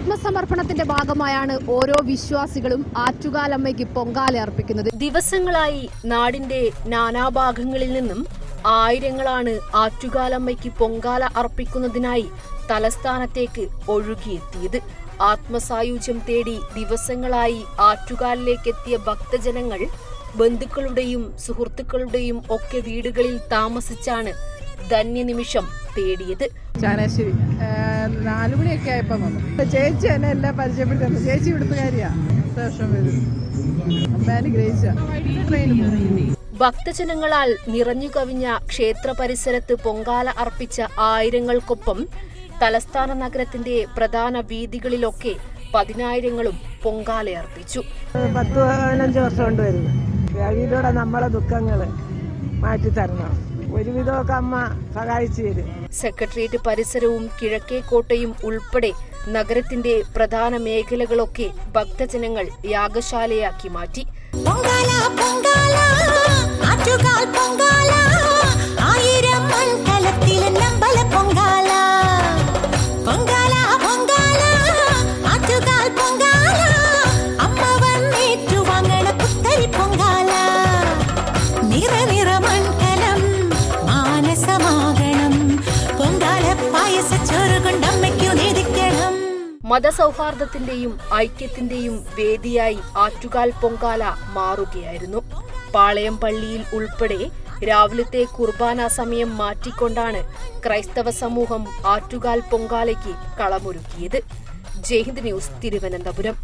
ആത്മസമർപ്പണത്തിന്റെ ഭാഗമായാണ് ഓരോ വിശ്വാസികളും ആറ്റുകാലമ്മയ്ക്ക് പൊങ്കാല അർപ്പിക്കുന്നത്. ദിവസങ്ങളായി നാടിന്റെ നാനാഭാഗങ്ങളിൽ നിന്നും ആയിരങ്ങളാണ് ആറ്റുകാലമ്മയ്ക്ക് പൊങ്കാല അർപ്പിക്കുന്നതിനായി തലസ്ഥാനത്തേക്ക് ഒഴുകിയെത്തിയത്. ആത്മസായുജ്യം തേടി ദിവസങ്ങളായി ആറ്റുകാലിലേക്കെത്തിയ ഭക്തജനങ്ങൾ ബന്ധുക്കളുടെയും സുഹൃത്തുക്കളുടെയും ഒക്കെ വീടുകളിൽ താമസിച്ചാണ് ധന്യനിമിഷം തേടിയത്. ചാനാശ്ശേരി. നാലു മണിയൊക്കെ ആയപ്പോ വന്നു. ചേച്ചി എന്നെ എല്ലാം പരിചയപ്പെടുത്തുന്നു ചേച്ചി ഇവിടുത്തെ കാര്യാ. വർഷം വരും. അമ്മ അനുഗ്രഹിച്ച ഭക്തജനങ്ങളാൽ നിറഞ്ഞു കവിഞ്ഞ ക്ഷേത്ര പരിസരത്ത് പൊങ്കാല അർപ്പിച്ച ആയിരങ്ങൾക്കൊപ്പം തലസ്ഥാന നഗരത്തിന്റെ പ്രധാന വീതികളിലൊക്കെ പതിനായിരങ്ങളും പൊങ്കാലയർപ്പിച്ചു പത്ത് പതിനഞ്ച് വർഷം കൊണ്ട് വരുന്നു. നമ്മളെ ദുഃഖങ്ങൾ മാറ്റി തരണം ഒരുവിധമൊക്കെ അമ്മ സഹായിച്ചു തരും. സെക്രട്ടേറിയറ്റ് പരിസരവും കിഴക്കേക്കോട്ടയും ഉൾപ്പെടെ നഗരത്തിന്റെ പ്രധാന മേഖലകളൊക്കെ ഭക്തജനങ്ങൾ യാഗശാലയാക്കി മാറ്റി. പൊങ്കാല പൊങ്കാല ആറ്റുകാൽ മതസൗഹാർദ്ദത്തിന്റെയും ഐക്യത്തിന്റെയും വേദിയായി ആറ്റുകാൽ പൊങ്കാല മാറുകയായിരുന്നു. പാളയം പള്ളിയിൽ ഉൾപ്പെടെ രാവിലത്തെ കുർബാന സമയം മാറ്റിക്കൊണ്ടാണ് ക്രൈസ്തവ സമൂഹം ആറ്റുകാൽ പൊങ്കാലയ്ക്ക് കളമൊരുക്കിയത്. ജയ്ഹിന്ദ് ന്യൂസ് തിരുവനന്തപുരം.